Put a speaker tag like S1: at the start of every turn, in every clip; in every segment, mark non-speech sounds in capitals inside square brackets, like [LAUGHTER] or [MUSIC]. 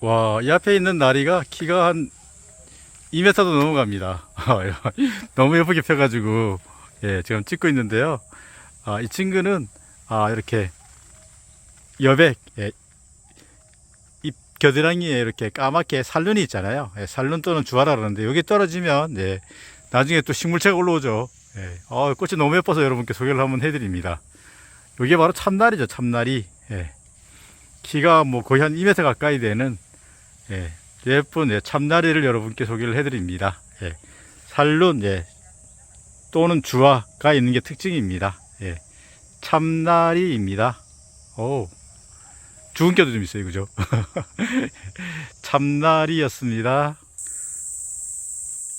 S1: 와, 이 앞에 있는 나리가 키가 한 2m도 넘어갑니다. [LAUGHS] 너무 예쁘게 펴가지고, 예, 지금 찍고 있는데요. 아, 이 친구는, 아, 이렇게, 여백, 예, 잎 겨드랑이에 이렇게 까맣게 살눈이 있잖아요. 예, 살눈 또는 주화라 그러는데, 여기 떨어지면, 예, 나중에 또 식물체가 올라오죠. 예, 어, 꽃이 너무 예뻐서 여러분께 소개를 한번 해드립니다. 이게 바로 참나리죠, 참나리. 예. 키가 뭐 거의 한 2m 가까이 되는 예, 예쁜 예, 참나리를 여러분께 소개를 해드립니다. 예, 살룬 예, 또는 주화가 있는 게 특징입니다. 예, 참나리입니다. 오, 겨도 좀 있어요, 그죠? [LAUGHS] 참나리였습니다.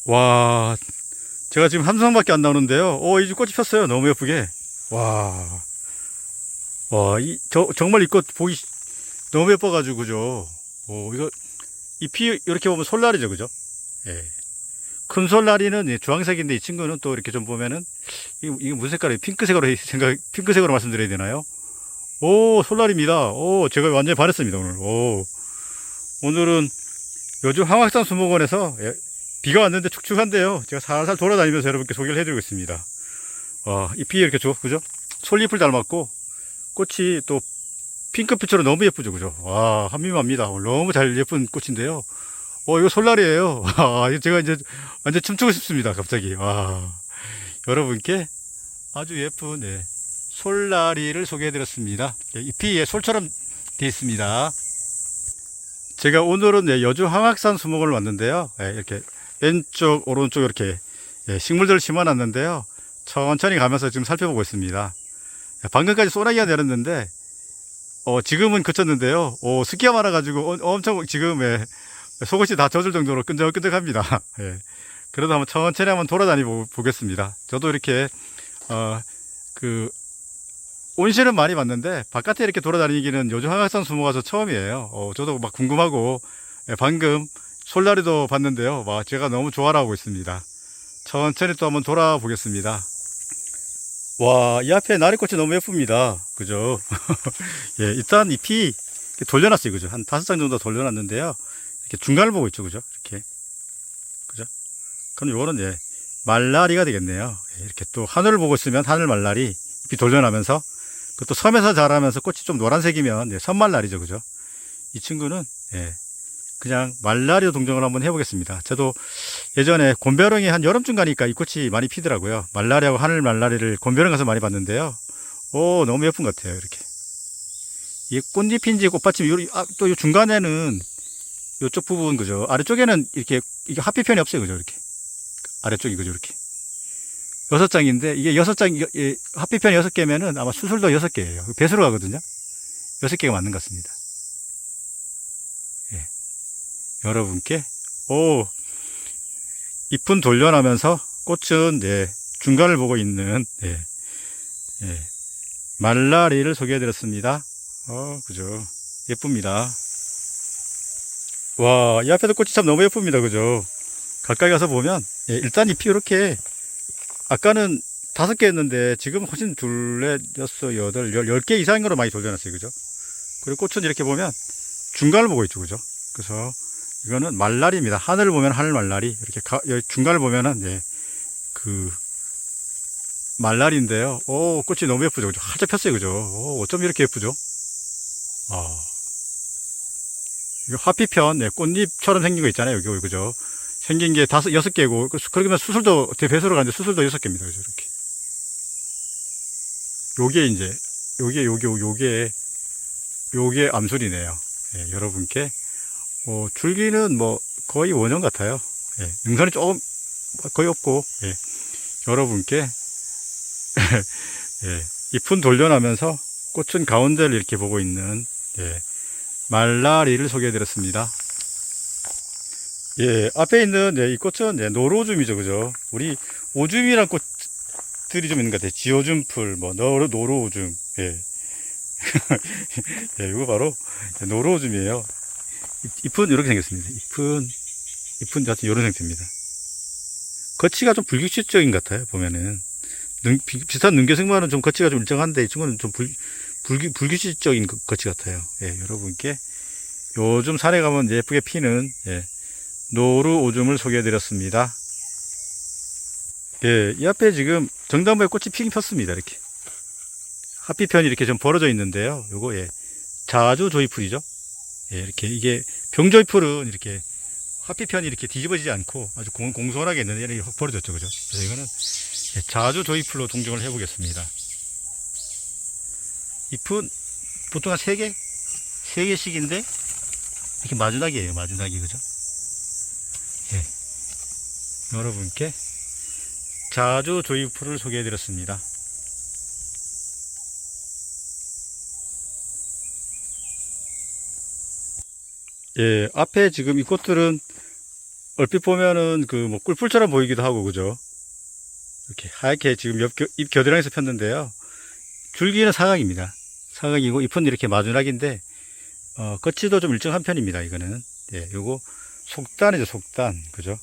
S1: 와, 제가 지금 함성밖에 안 나오는데요. 오, 이제 꽃이 폈어요. 너무 예쁘게. 와, 와, 이, 저, 정말 이 꽃 보기 너무 예뻐가지고, 그죠? 오, 이거, 잎이 이렇게 보면 솔라리죠, 그죠? 예. 큰 솔라리는 예, 주황색인데 이 친구는 또 이렇게 좀 보면은, 이게, 무슨 색깔이에요? 핑크색으로 해- [LAUGHS] 생각, 핑크색으로 말씀드려야 되나요? 오, 솔라리입니다. 오, 제가 완전히 반했습니다, 오늘. 오. 오늘은 요즘 황학산 수목원에서 예, 비가 왔는데 축축한데요. 제가 살살 돌아다니면서 여러분께 소개를 해드리고 있습니다. 와, 잎이 이렇게 좋, 그죠? 솔잎을 닮았고, 꽃이 또 핑크빛으로 너무 예쁘죠, 그죠? 와, 한미합니다. 너무 잘 예쁜 꽃인데요. 어, 이거 솔라리에요. 와, [LAUGHS] 이거 제가 이제 완전 춤추고 싶습니다, 갑자기. 와, 여러분께 아주 예쁜, 예, 솔라리를 소개해드렸습니다. 예, 잎이 예, 솔처럼 되어 있습니다. 제가 오늘은 예, 여주 항악산 수목을 왔는데요. 예, 이렇게 왼쪽, 오른쪽 이렇게 예, 식물들을 심어놨는데요. 천천히 가면서 지금 살펴보고 있습니다. 예, 방금까지 소나기가 내렸는데 어, 지금은 그쳤는데요. 어, 습기가 많아가지고 어, 엄청 지금 예, 속옷이 다 젖을 정도로 끈적끈적합니다. [LAUGHS] 예. 그래도 한번 천천히 한번 돌아다니 보, 보겠습니다. 저도 이렇게 어, 그 온실은 많이 봤는데 바깥에 이렇게 돌아다니기는 요즘 한강산 수모 가서 처음이에요. 어, 저도 막 궁금하고 예, 방금 솔라리도 봤는데요. 와, 제가 너무 좋아하고 있습니다. 천천히 또 한번 돌아보겠습니다. 와, 이 앞에 나리꽃이 너무 예쁩니다. 그죠? [LAUGHS] 예, 일단 잎이 돌려놨어요. 그죠? 한 다섯 장 정도 돌려놨는데요. 이렇게 중간을 보고 있죠. 그죠? 이렇게. 그죠? 그럼 요거는 예, 말라리가 되겠네요. 예, 이렇게 또 하늘을 보고 있으면 하늘 말라리 잎이 돌려나면서 그또 섬에서 자라면서 꽃이 좀 노란색이면 예, 섬말라리죠. 그죠? 이 친구는 예, 그냥 말라리로 동정을 한번 해보겠습니다. 저도 예전에 곤벼령이 한 여름쯤 가니까 이 꽃이 많이 피더라고요. 말라리하고 하늘 말라리를 곤벼령 가서 많이 봤는데요. 오, 너무 예쁜 것 같아요. 이렇게. 이게 꽃잎인지 꽃받침, 요, 아, 또요 중간에는 요쪽 부분, 그죠? 아래쪽에는 이렇게, 이게 하피 편이 없어요. 그죠? 이렇게. 아래쪽이, 그죠? 이렇게. 여섯 장인데, 이게 여섯 장, 이- 이 하피편이 여섯 개면은 아마 수술도 여섯 개예요. 배수로 가거든요. 여섯 개가 맞는 것 같습니다. 예. 여러분께, 오, 잎은 돌려나면서 꽃은 예, 중간을 보고 있는 예, 예, 말라리를 소개해드렸습니다. 어, 그죠. 예쁩니다. 와, 이 앞에도 꽃이 참 너무 예쁩니다. 그죠. 가까이 가서 보면 예, 일단 잎이 이렇게 아까는 다섯 개였는데 지금 훨씬 둘, 넷, 여섯, 여덟, 열, 열 개 이상인 거로 많이 돌려놨어요. 그죠. 그리고 꽃은 이렇게 보면 중간을 보고 있죠. 그죠. 그래서 이거는 말라리입니다. 하늘을 보면 하늘 말라리. 이렇게 가, 여기 중간을 보면은, 예, 그, 말라리인데요. 오, 꽃이 너무 예쁘죠. 그죠? 활짝 폈어요. 그죠? 오, 어쩜 이렇게 예쁘죠? 아. 이거 화피편, 네, 꽃잎처럼 생긴 거 있잖아요. 여기, 그죠? 생긴 게 다섯, 여섯 개고, 그 수- 그러면 수술도, 대배수로 가는데 수술도 여섯 개입니다. 그죠? 이렇게. 요게 이제, 요게, 요게, 요게, 요게 암술이네요. 예, 여러분께 어, 줄기는 뭐 거의 원형 같아요. 예, 능선이 조금 거의 없고 예, 여러분께 [LAUGHS] 예, 잎은 돌려나면서 꽃은 가운데를 이렇게 보고 있는 예, 말라리를 소개해드렸습니다. 예, 앞에 있는 예, 이 꽃은 예, 노로줌이죠, 그죠? 우리 오줌이란 꽃들이 좀 있는 것 같아요. 지오줌풀, 뭐 노로 노로오줌, 예, [LAUGHS] 예, 이거 바로 노로오줌이에요. 잎- 잎은 이렇게 생겼습니다. 잎은, 잎은 같은 이런 형태입니다. 거치가 좀 불규칙적인 것 같아요, 보면은. 능, 비, 비슷한 능계승만은 좀 거치가 좀 일정한데, 이 친구는 좀 불, 불규, 불규칙적인 거- 거치 같아요. 예, 여러분께 요즘 산에 가면 예쁘게 피는 예, 노루 오줌을 소개해 드렸습니다. 예, 이 앞에 지금 정당부에 꽃이 피긴 폈습니다. 이렇게 하피편이 이렇게 좀 벌어져 있는데요. 요거 예, 자주 조이풀이죠. 예, 이렇게 이게 병조이풀은 이렇게 하피편이 이렇게 뒤집어지지 않고 아주 공, 공손하게 있는데 얘는 확 벌어졌죠, 그죠? 그래서 이거는 예, 자주 조이풀로 동정을 해보겠습니다. 잎은 보통 한 3개? 3개씩인데 이렇게 마주나기예요 마주나기 그죠 예 여러분께 자주 조이풀을 소개해 드렸습니다 예 앞에 지금 이 꽃들은 얼핏 보면은 그 뭐 꿀풀처럼 보이기도 하고 그죠 이렇게 하얗게 지금 옆, 겨- 잎 겨드랑이에서 폈는데요 줄기는 사각입니다 사각이고 잎은 이렇게 마주나기인데 어, 겉이도 좀 일정한 편입니다. 이거는 예, 요거 속단이죠, 속단, 그죠?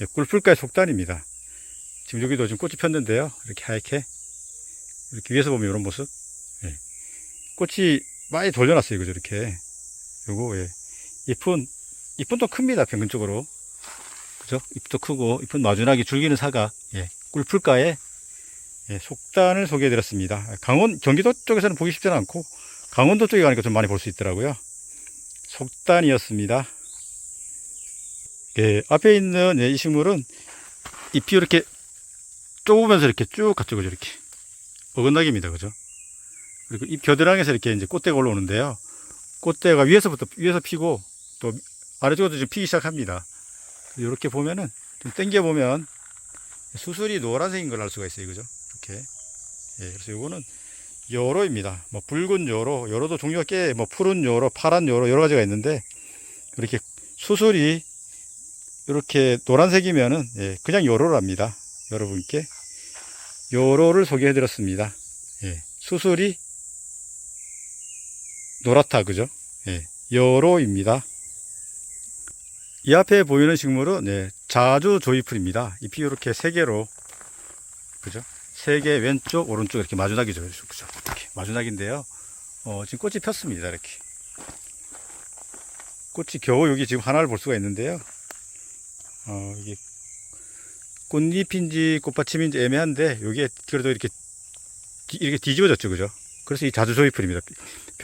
S1: 예, 꿀풀가의 속단입니다. 지금 여기도 지금 꽃이 폈는데요. 이렇게 하얗게 이렇게 위에서 보면 이런 모습. 예. 꽃이 많이 돌려놨어요, 그죠? 이렇게 요거 예, 잎은 잎은 또 큽니다, 평균적으로. 그죠? 잎도 크고 잎은 마주나기 줄기는 사각. 예, 꿀풀가의 예, 속단을 소개해 드렸습니다. 강원 경기도 쪽에서는 보기 쉽지는 않고 강원도 쪽에 가니까 좀 많이 볼 수 있더라고요. 속단이었습니다. 예, 앞에 있는 예, 이 식물은 잎이 이렇게 좁으면서 이렇게 쭉 갔죠, 그죠? 이렇게. 어긋나기입니다, 그죠? 그리고 잎 겨드랑이에서 이렇게 이제 꽃대가 올라오는데요. 꽃대가 위에서부터, 위에서 피고 또 아래쪽으로 좀 피기 시작합니다. 이렇게 보면은 좀 당겨 보면 수술이 노란색인 걸 알 수가 있어요, 그죠? 이렇게. 예, 그래서 요거는 요로입니다. 뭐 붉은 요로, 요로도 종류가 꽤 뭐 푸른 요로, 파란 요로 여러 가지가 있는데 이렇게 수술이 이렇게 노란색이면은 예, 그냥 요로랍니다. 여러분께 요로를 소개해 드렸습니다. 예, 수술이 노랗다 그죠? 예, 요로입니다. 이 앞에 보이는 식물은 예, 자주 조이풀입니다. 잎이 이렇게 세 개로 그죠? 세 개 왼쪽 오른쪽 이렇게 마주나기죠 그죠 이렇게 마주나기인데요 어, 지금 꽃이 폈습니다 이렇게 꽃이 겨우 여기 지금 하나를 볼 수가 있는데요 어, 이게 꽃잎인지 꽃받침인지 애매한데 여기에 그래도 이렇게 뒤- 이렇게 뒤집어졌죠 그죠 그래서 이 자주조이풀입니다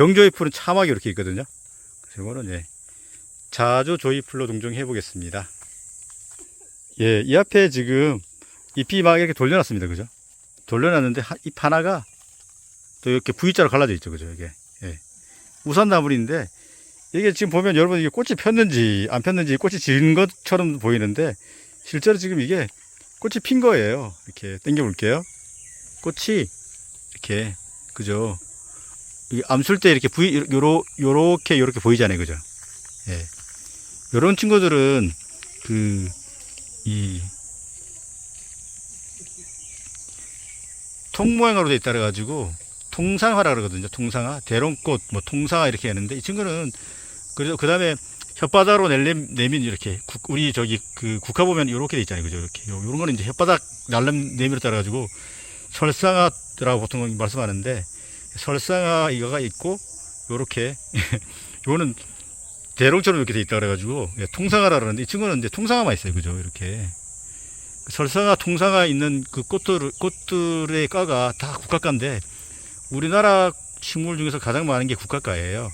S1: 병조이풀은 참하게 이렇게 있거든요 그래서 이거는 예, 자주 조이풀로 동정해 보겠습니다 예, 이 앞에 지금 잎이 막 이렇게 돌려놨습니다. 그죠? 돌려놨는데 하- 잎 하나가 또 이렇게 V자로 갈라져 있죠. 그죠? 이게. 예. 우산나물인데 이게 지금 보면 여러분 이게 꽃이 폈는지 안 폈는지 꽃이 진 것처럼 보이는데 실제로 지금 이게 꽃이 핀 거예요. 이렇게 당겨 볼게요. 꽃이 이렇게 그죠? 이 암술 때 이렇게 V 요러 요렇게 요렇게 보이잖아요. 그죠? 예. 요런 친구들은 그 이 통 모양으로 돼 있다 그래 가지고 통상화라 그러거든요. 통상화, 대롱꽃, 뭐 통상화 이렇게 하는데 이 친구는 그래서 그 다음에 혓바닥으로 내림, 내민 이렇게 국- 우리 저기 그 국화 보면 이렇게 돼 있잖아요. 그죠? 이렇게 요- 요런 거는 이제 혓바닥 날름 내밀어 따라 가지고 설상화라고 보통 말씀하는데 설상화 이거가 있고 요렇게 [LAUGHS] 요거는 대롱처럼 이렇게 돼 있다 그래가지고 예, 통상화라 그러는데 이 친구는 이제 통상화만 있어요. 그죠? 이렇게 설상화, 통상화 있는 그 꽃들, 꽃들의 과가 다 국화과인데 우리나라 식물 중에서 가장 많은 게 국화과예요.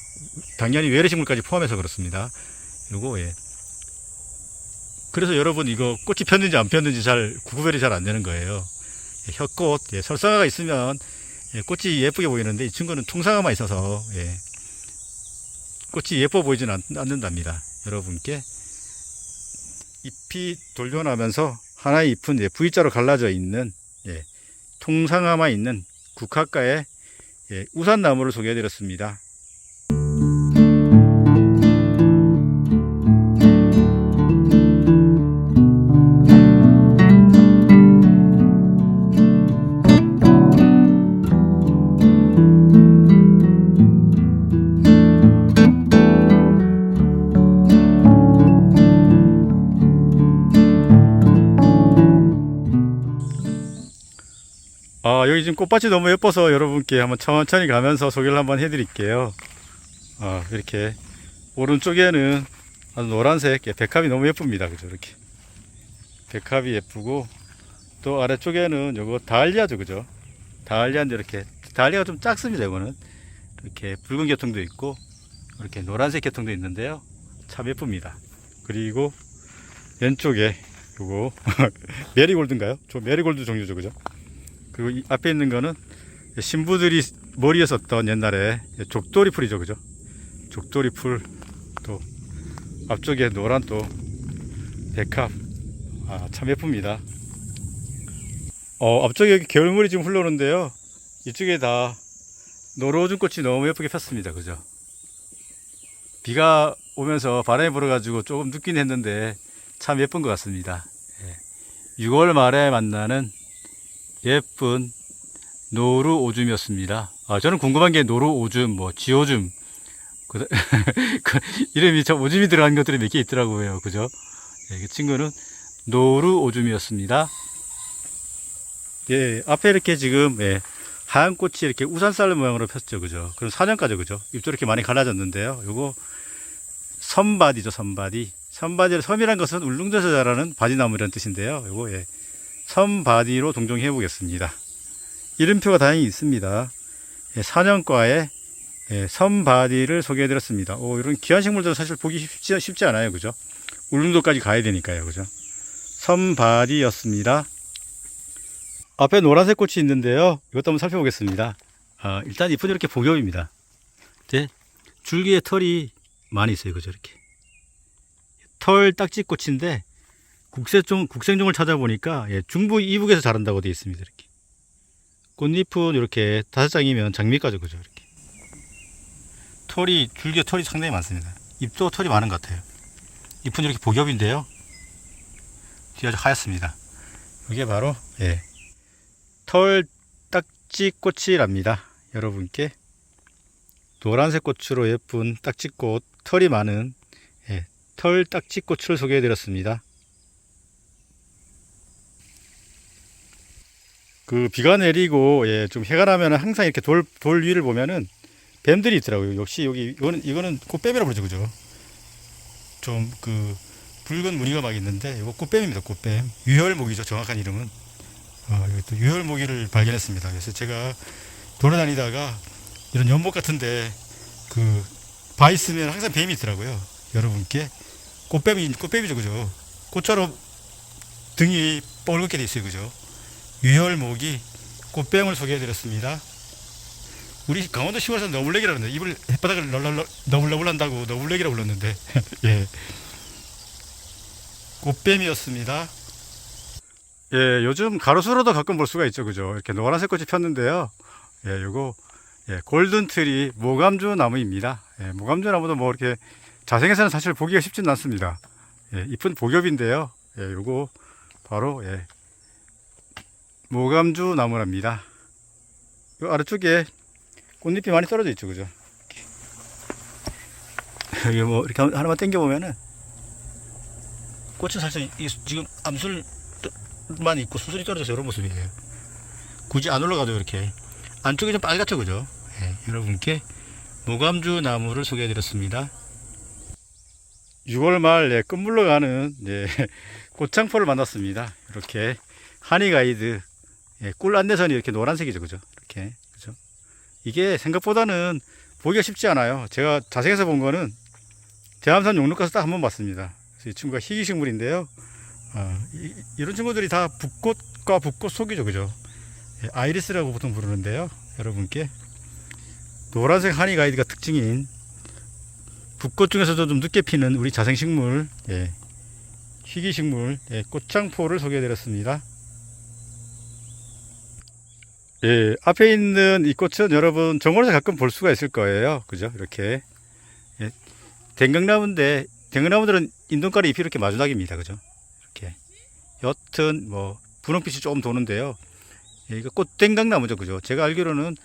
S1: 당연히 외래식물까지 포함해서 그렇습니다. 요거 예. 그래서 여러분 이거 꽃이 폈는지 안 폈는지 잘 구분이 잘 안 되는 거예요. 예, 혀꽃, 예, 설상화가 있으면 예, 꽃이 예쁘게 보이는데 이 친구는 통상화만 있어서 예, 꽃이 예뻐 보이지는 않, 않는답니다. 여러분께 잎이 돌려나면서 하나의 잎은 이제 V자로 갈라져 있는 예, 통상화만 있는 국화과의 예, 우산나무를 소개해드렸습니다. 아, 여기 지금 꽃밭이 너무 예뻐서 여러분께 한번 천천히 가면서 소개를 한번 해드릴게요. 아, 이렇게 오른쪽에는 아주 노란색 예, 백합이 너무 예쁩니다. 그죠? 이렇게. 백합이 예쁘고 또 아래쪽에는 요거 다알리아죠. 그죠? 다알리아인데 이렇게 다알리아가 좀 작습니다. 이거는 이렇게 붉은 계통도 있고 이렇게 노란색 계통도 있는데요. 참 예쁩니다. 그리고 왼쪽에 요거 [LAUGHS] 메리골드인가요? 저 메리골드 종류죠. 그죠? 그리고 이 앞에 있는 거는 신부들이 머리에 썼던 옛날에 족돌이 풀이죠. 그죠? 족돌이 풀 또 앞쪽에 노란 또 백합 아, 참 예쁩니다. 어, 앞쪽에 겨울물이 지금 흘러오는데요. 이쪽에 다 노루오줌 꽃이 너무 예쁘게 폈습니다. 그죠? 비가 오면서 바람이 불어가지고 조금 눕긴 했는데 참 예쁜 것 같습니다. 예. 6월 말에 만나는 예쁜 노루 오줌이었습니다. 아, 저는 궁금한 게 노루 오줌, 뭐 지오줌, 그, [LAUGHS] 그 이름이 저 오줌이 들어간 것들이 몇 개 있더라고요. 그죠? 예, 그 친구는 노루 오줌이었습니다. 예, 앞에 이렇게 지금 예, 하얀 꽃이 이렇게 우산살 모양으로 폈죠, 그죠? 그럼 4년까지 그죠? 잎도 이렇게 많이 갈라졌는데요. 요거 선바디죠, 선바디. 선바디, 섬이란 것은 울릉도에서 자라는 바디나무라는 뜻인데요. 요거 예, 선바디로 동정해 보겠습니다. 이름표가 다행히 있습니다. 예, 4년과의 예, 선바디를 소개해 드렸습니다. 오, 이런 귀한 식물들은 사실 보기 쉽지, 쉽지 않아요. 그죠? 울릉도까지 가야 되니까요. 그죠? 선바디였습니다. 앞에 노란색 꽃이 있는데요. 이것도 한번 살펴보겠습니다. 아, 일단 잎은 이렇게 복엽입니다. 네, 줄기에 털이 많이 있어요. 그죠? 이렇게. 털 딱지꽃인데 국세종, 국생종을 찾아보니까 예, 중부 이북에서 자란다고 되어 있습니다. 이렇게. 꽃잎은 이렇게 다섯 장이면 장미까지 그죠? 이렇게. 털이 줄기에 털이 상당히 많습니다. 잎도 털이 많은 것 같아요. 잎은 이렇게 복엽인데요. 뒤 아주 하얗습니다. 이게 바로 예, 털 딱지꽃이랍니다. 여러분께 노란색 꽃으로 예쁜 딱지꽃 털이 많은 예, 털 딱지꽃을 소개해드렸습니다. 그 비가 내리고 예, 좀 해가 나면 항상 이렇게 돌, 돌 위를 보면은 뱀들이 있더라고요. 역시 여기 이거는 이거는 꽃뱀이라고 그러죠, 그죠? 좀 그 붉은 무늬가 막 있는데 이거 꽃뱀입니다, 꽃뱀. 유혈목이죠, 정확한 이름은. 어, 여기 또 유혈모기를 발견했습니다. 그래서 제가 돌아다니다가 이런 연못 같은데 그 바 있으면 항상 뱀이 있더라고요. 여러분께 꽃뱀이 꽃뱀이죠, 그죠? 꽃처럼 등이 뻘겋게 돼 있어요, 그죠? 유혈모기 꽃뱀을 소개해드렸습니다. 우리 강원도 시골에서 너물레기라 그러는데 입을 햇바닥을 널널 너물너물 한다고 너물레기라 불렀는데 [LAUGHS] 예 꽃뱀이었습니다. 예, 요즘 가로수로도 가끔 볼 수가 있죠, 그죠? 이렇게 노란색 꽃이 폈는데요. 예, 요거, 예, 골든 트리 모감주 나무입니다. 예, 모감주 나무도 뭐 이렇게 자생에서는 사실 보기가 쉽지는 않습니다. 예, 잎은 복엽인데요. 예, 요거 바로, 예, 모감주 나무랍니다. 요 아래쪽에 꽃잎이 많이 떨어져 있죠, 그죠? 여기 뭐 이렇게 하나만 당겨 보면은 꽃은 사실 이 지금 암술 만 있고 수술이 떨어져서 이런 모습이에요. 굳이 안 올라가도 이렇게 안쪽이 좀 빨갛죠, 그죠? 예, 여러분께 모감주 나무를 소개해드렸습니다. 6월 말 예, 끝물러 가는 예, 꽃창포를 만났습니다. 이렇게 한이 가이드 예, 꿀 안내선이 이렇게 노란색이죠, 그죠? 이렇게 그죠? 이게 생각보다는 보기가 쉽지 않아요. 제가 자세에서 본 거는 대암산 용록 가서 딱 한 번 봤습니다. 이 친구가 희귀식물인데요. 어, 이, 런 친구들이 다 붓꽃과 붓꽃 속이죠, 그죠? 예, 아이리스라고 보통 부르는데요. 여러분께 노란색 하니 가이드가 특징인 붓꽃 중에서도 좀 늦게 피는 우리 자생식물, 예, 희귀식물, 예, 꽃창포를 소개해드렸습니다. 예, 앞에 있는 이 꽃은 여러분 정원에서 가끔 볼 수가 있을 거예요. 그죠? 이렇게. 예, 댕강나무인데, 댕강나무들은 인동가리 잎이 이렇게 마주나기입니다. 그죠? 이렇게 옅은 뭐 분홍빛이 조금 도는데요. 예, 이거 꽃댕강나무죠, 그죠? 제가 알기로는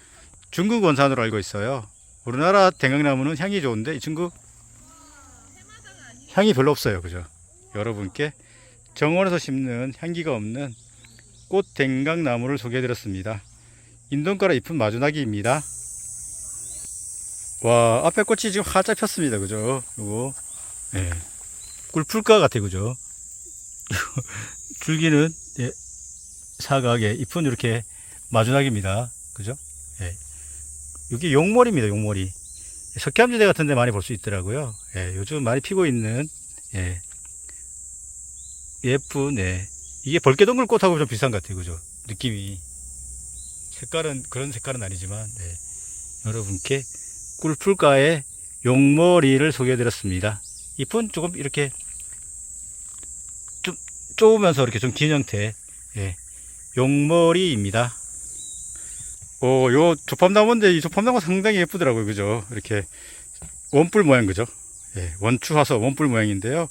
S1: 중국 원산으로 알고 있어요. 우리나라 댕강나무는 향이 좋은데 이 친구 향이 별로 없어요, 그죠? 여러분께 정원에서 심는 향기가 없는 꽃 댕강나무를 소개해드렸습니다. 인동가라 잎은 마주나기입니다. 와, 앞에 꽃이 지금 활짝 폈습니다. 그죠? 요거. 예. 꿀풀가 같아, 그죠? [LAUGHS] 줄기는, 예, 사각에, 잎은 이렇게 마주나기입니다. 그죠? 예. 여기 용머리입니다, 용머리. 석회암지대 같은 데 많이 볼 수 있더라고요. 예, 요즘 많이 피고 있는, 예. 예쁜, 예. 이게 벌개동굴 꽃하고 좀 비슷한 것 같아요. 그죠? 느낌이. 색깔은, 그런 색깔은 아니지만, 네. 여러분께 꿀풀가의 용머리를 소개해드렸습니다. 잎은 조금 이렇게 좀 좁으면서 이렇게 좀 긴 형태, 예, 용머리입니다. 오, 요 조팝나무인데 이 조팝나무 상당히 예쁘더라고요. 그죠? 이렇게 원뿔 모양, 그죠? 예, 원추화서 원뿔 모양인데요.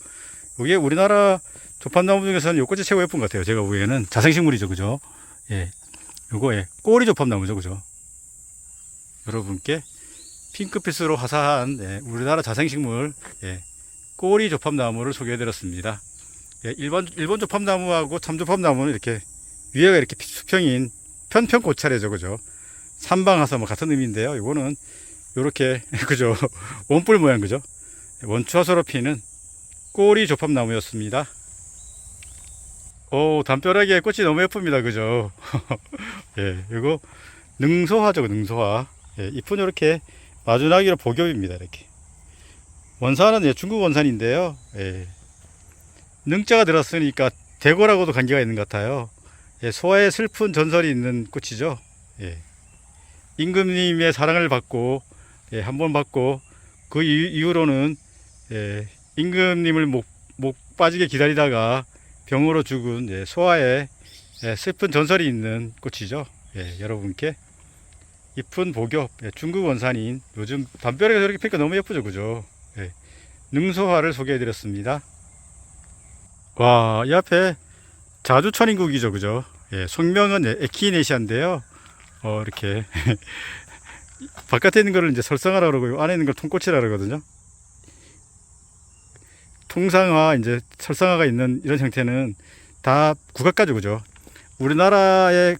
S1: 이게 우리나라 조팝나무 중에서는 요 꽃이 최고 예쁜 것 같아요. 제가 보기에는 자생식물이죠. 그죠? 예, 요거, 예, 꼬리 조팝나무죠. 그죠? 여러분께 핑크빛으로 화사한 예, 우리나라 자생식물 예, 꼬리 조팝나무를 소개해드렸습니다. 예, 일반 일본 조팝나무하고 참조팝나무는 이렇게 위에가 이렇게 수평인 편편 고차례죠, 그죠? 삼방하서 뭐 같은 의미인데요. 이거는 이렇게 [LAUGHS] 그죠? 원뿔 모양 그죠? 원추화소로 피는 꼬리 조팝나무였습니다. 오, 담벼락에 꽃이 너무 예쁩니다, 그죠? [LAUGHS] 예, 이거 능소화죠, 능소화. 예, 잎은 이렇게 마주나기로 복엽입니다. 이렇게 원산은 예, 중국 원산인데요. 예, 능자가 들었으니까 대고라고도 관계가 있는 것 같아요. 예, 소아의 슬픈 전설이 있는 꽃이죠. 예, 임금님의 사랑을 받고 예, 한 번 받고 그 이후- 이후로는 예, 임금님을 못, 못 빠지게 기다리다가 병으로 죽은 예, 소아의 예, 슬픈 전설이 있는 꽃이죠. 예, 여러분께 잎은 복엽, 예, 중국 원산인 요즘 담벼락에 저렇게 피니까 너무 예쁘죠, 그죠? 예, 능소화를 소개해드렸습니다. 와, 이 앞에 자주천인국이죠, 그죠? 예, 속명은 예, 에키네시아인데요. 어, 이렇게 [LAUGHS] 바깥에 있는 거를 이제 설상하라 그러고 안에 있는 걸 통꽃이라 그러거든요. 통상화, 이제 설상화가 있는 이런 형태는 다 국악가죠, 그죠? 우리나라의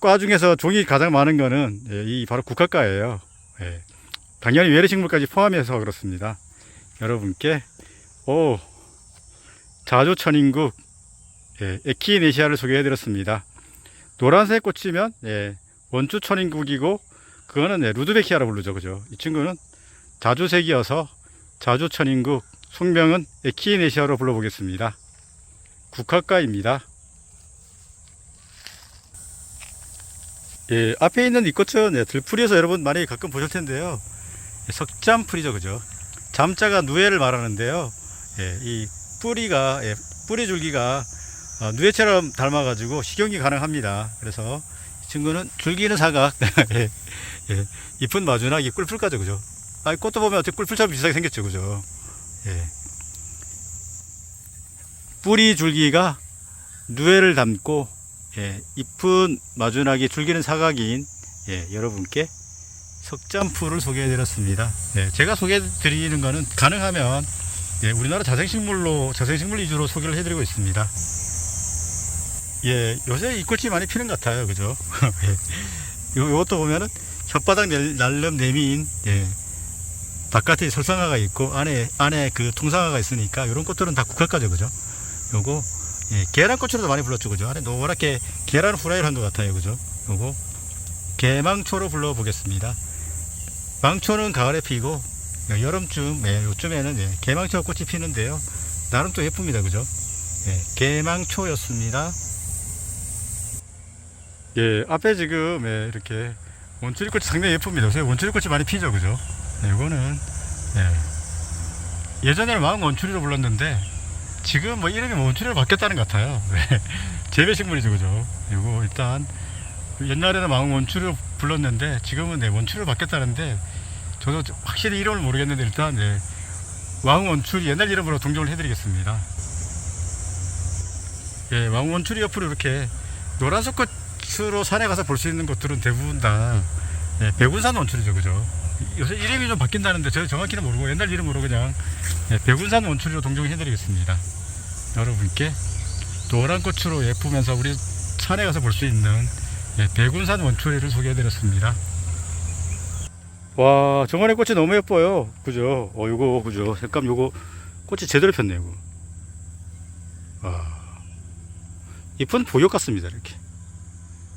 S1: 과 중에서 종이 가장 많은 거는 예, 이 바로 국화과예요. 예. 당연히 외래식물까지 포함해서 그렇습니다. 여러분께 오 자조천인국 예, 에키네시아를 소개해드렸습니다. 노란색 꽃이면 예, 원주천인국이고 그거는 예, 루드베키아라 부르죠, 그죠? 이 친구는 자주색이어서 자주천인국 속명은 에키네시아로 불러보겠습니다. 국화과입니다. 예, 앞에 있는 이 꽃은 예, 들풀이에서 여러분 많이 가끔 보실 텐데요. 예, 석잠풀이죠, 그죠? 잠자가 누에를 말하는데요. 예, 이 뿌리가, 예, 뿌리 줄기가 어, 누에처럼 닮아가지고 식용이 가능합니다. 그래서 이 친구는 줄기는 사각, [LAUGHS] 예, 예, 잎은 마주나기 꿀풀까죠, 그죠? 아, 이 꽃도 보면 어떻게 꿀풀처럼 비슷하게 생겼죠, 그죠? 예. 뿌리 줄기가 누에를 닮고 예, 잎은 마주나기 줄기는 사각인 예, 여러분께 석잠풀을 소개해드렸습니다. 예, 제가 소개해드리는 거는 가능하면 예, 우리나라 자생식물로 자생식물 위주로 소개를 해드리고 있습니다. 예, 요새 이 꽃이 많이 피는 것 같아요, 그죠? [LAUGHS] 예, 요, 요것도 보면은 혓바닥 낼- 날름 내미인 예, 바깥에 설상화가 있고 안에 안에 그 통상화가 있으니까 이런 꽃들은 다 국화과죠, 그죠? 요거 예, 계란꽃으로도 많이 불렀죠, 그죠? 안에 노랗게 계란 후라이를 한 것 같아요, 그죠? 요거 개망초로 불러보겠습니다. 망초는 가을에 피고 예, 여름쯤, 예, 요쯤에는 예, 개망초 꽃이 피는데요. 나름 또 예쁩니다, 그죠? 예, 개망초였습니다. 예, 앞에 지금 예, 이렇게 원추리꽃이 상당히 예쁩니다. 원추리꽃이 많이 피죠, 그죠? 네, 이거는 예, 예전에는 왕 원추리로 불렀는데 지금 뭐 이름이 뭐 원추리로 바뀌었다는 것 같아요. [LAUGHS] 네. 재배식물이죠, 그죠? 이거 일단 옛날에는 왕 원추리로 불렀는데 지금은 네, 원추리로 바뀌었다는데 저도 확실히 이름을 모르겠는데 일단 네, 왕 원추리 옛날 이름으로 동정을 해드리겠습니다. 예, 왕 원추리 옆으로 이렇게 노란색 꽃으로 산에 가서 볼 수 있는 것들은 대부분 다 예, 백운산 원추리죠, 그죠? 요새 이름이 좀 바뀐다는데 제가 정확히는 모르고 옛날 이름으로 그냥 예, 백운산 원추리로 동정해드리겠습니다. 여러분께 노란 꽃으로 예쁘면서 우리 산에 가서 볼 수 있는 예, 백운산 원추리를 소개해드렸습니다. 와, 정원의 꽃이 너무 예뻐요. 그죠? 어, 요거, 그죠? 색감 요거, 꽃이 제대로 폈네, 요거. 와. 잎은 보역 같습니다, 이렇게.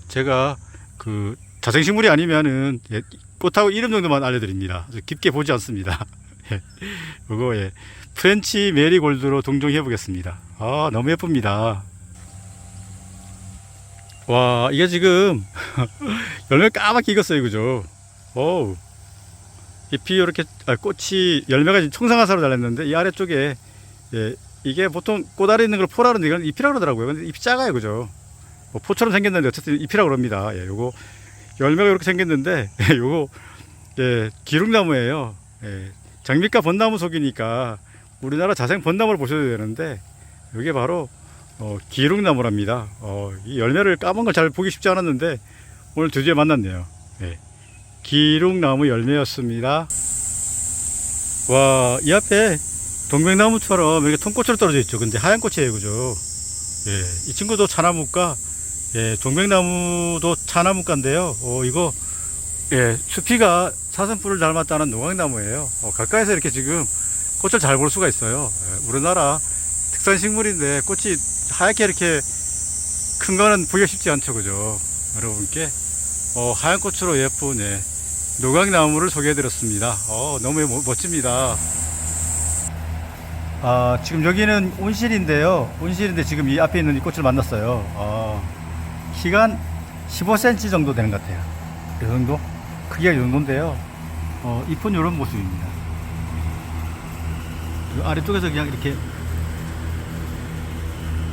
S1: 제가 그, 자생식물이 아니면은, 예, 꽃하고 이름 정도만 알려드립니다. 깊게 보지 않습니다. [LAUGHS] 예. 요거, 예. 프렌치 메리골드로 동종해 보겠습니다. 아, 너무 예쁩니다. 와, 이게 지금, [LAUGHS] 열매 까맣게 익었어요, 그죠? 어우. 잎이 이렇게 아, 꽃이 열매가 지금 청상화사로 달렸는데 이 아래쪽에 예, 이게 보통 꽃 아래 있는 걸 포라 그러는데 이건 잎이라 그러더라고요. 근데 잎이 작아요, 그죠? 뭐 포처럼 생겼는데 어쨌든 잎이라 그럽니다. 예, 요거 열매가 이렇게 생겼는데 [LAUGHS] 예, 요거 예, 기룩나무예요. 예, 장미과 벚나무 속이니까 우리나라 자생 벚나무를 보셔야 되는데 이게 바로 어, 기룩나무랍니다. 어, 이 열매를 까만 걸 잘 보기 쉽지 않았는데 오늘 드디어 만났네요. 예. 기룩나무 열매였습니다. 와, 이 앞에 동백나무처럼 이렇게 통꽃으로 떨어져 있죠. 근데 하얀 꽃이에요, 그죠? 예, 이 친구도 차나무과, 예, 동백나무도 차나무과인데요. 어, 이거, 예, 수피가 사슴뿔을 닮았다는 노각나무예요. 어, 가까이서 이렇게 지금 꽃을 잘 볼 수가 있어요. 예, 우리나라 특산 식물인데 꽃이 하얗게 이렇게 큰 거는 보기가 쉽지 않죠, 그죠? 여러분께 어, 하얀 꽃으로 예쁜 예, 노각나무를 소개해드렸습니다. 어, 너무 멋- 멋집니다. 아, 지금 여기는 온실인데요. 온실인데 지금 이 앞에 있는 이 꽃을 만났어요. 아, 키가 한 15cm 정도 되는 것 같아요. 이 정도? 크기가 이 정도인데요. 어, 잎은 이런 모습입니다. 이 아래쪽에서 그냥 이렇게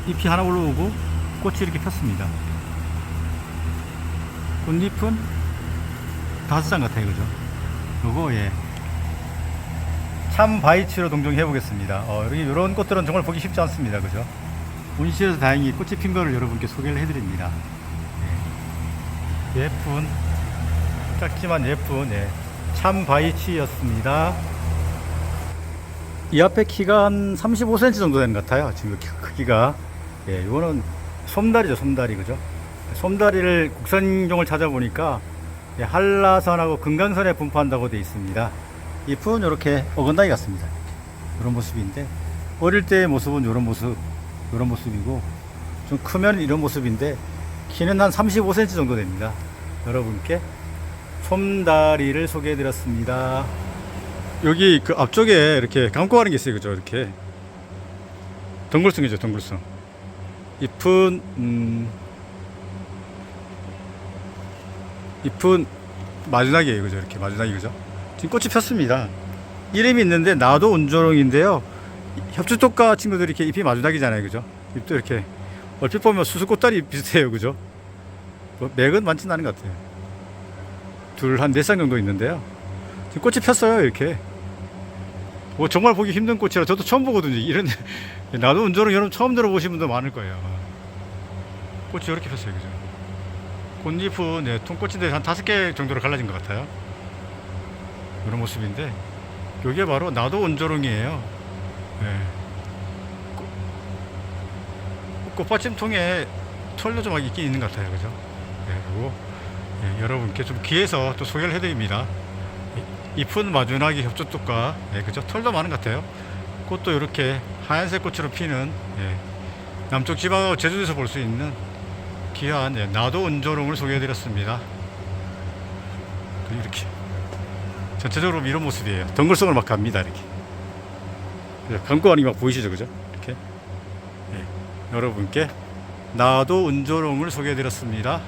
S1: 잎이 하나 올라오고 꽃이 이렇게 폈습니다. 꽃잎은 다섯 장 같아요, 그죠? 요거, 예. 참 바이치로 동정해 보겠습니다. 어, 이런 꽃들은 정말 보기 쉽지 않습니다, 그죠? 온실에서 다행히 꽃이 핀 거를 여러분께 소개를 해드립니다. 예. 예쁜, 작지만 예쁜, 예. 참 바이치였습니다. 이 앞에 키가 한 35cm 정도 되는 것 같아요. 지금 키- 크기가. 예, 이거는 솜다리죠, 솜다리, 그죠? 솜다리를 국산종을 찾아보니까 예, 한라산하고 금강산에 분포한다고 되어 있습니다. 잎은 이렇게 어건다이 같습니다. 이런 모습인데 어릴 때의 모습은 이런 모습, 이런 모습이고 좀 크면 이런 모습인데 키는 한 35cm 정도 됩니다. 여러분께 솜다리를 소개해 드렸습니다. 여기 그 앞쪽에 이렇게 감고 가는 게 있어요, 그죠? 이렇게 덩굴성이죠, 덩굴성. 잎은 음, 잎은 마주나기예요, 그죠? 이렇게 마주나기 그죠? 지금 꽃이 폈습니다. 이름이 있는데 나도 운조롱인데요. 협주독가 친구들이 이렇게 잎이 마주나기잖아요, 그죠? 잎도 이렇게 얼핏 보면 수수꽃다리 비슷해요, 그죠? 뭐 맥은 많지는 않은 것 같아요. 둘 한 네 쌍 정도 있는데요. 지금 꽃이 폈어요, 이렇게. 뭐 정말 보기 힘든 꽃이라 저도 처음 보거든요. 이런 [LAUGHS] 나도 운조롱 여러분 처음 들어보신 분도 많을 거예요. 꽃이 이렇게 폈어요, 그죠? 꽃잎은 네, 통꽃인데 한 다섯 개 정도로 갈라진 것 같아요. 이런 모습인데 이게 바로 나도 온조롱이에요. 네. 꽃- 꽃받침통에 털도 좀 있긴 있는 것 같아요, 그죠? 네, 그리고 예, 여러분께 좀 귀해서 또 소개를 해드립니다. 이- 잎은 마주나기 협조뚝과 예, 그죠? 털도 많은 것 같아요. 꽃도 이렇게 하얀색 꽃으로 피는 예, 남쪽 지방하고 제주도에서 볼 수 있는 귀한 예, 나도 은조롱을 소개해드렸습니다. 이렇게 전체적으로 이런 모습이에요. 덩굴성을 막 갑니다 이렇게. 감고안이 막 보이시죠, 그죠? 여러분께 나도 은조롱을 소개해드렸습니다.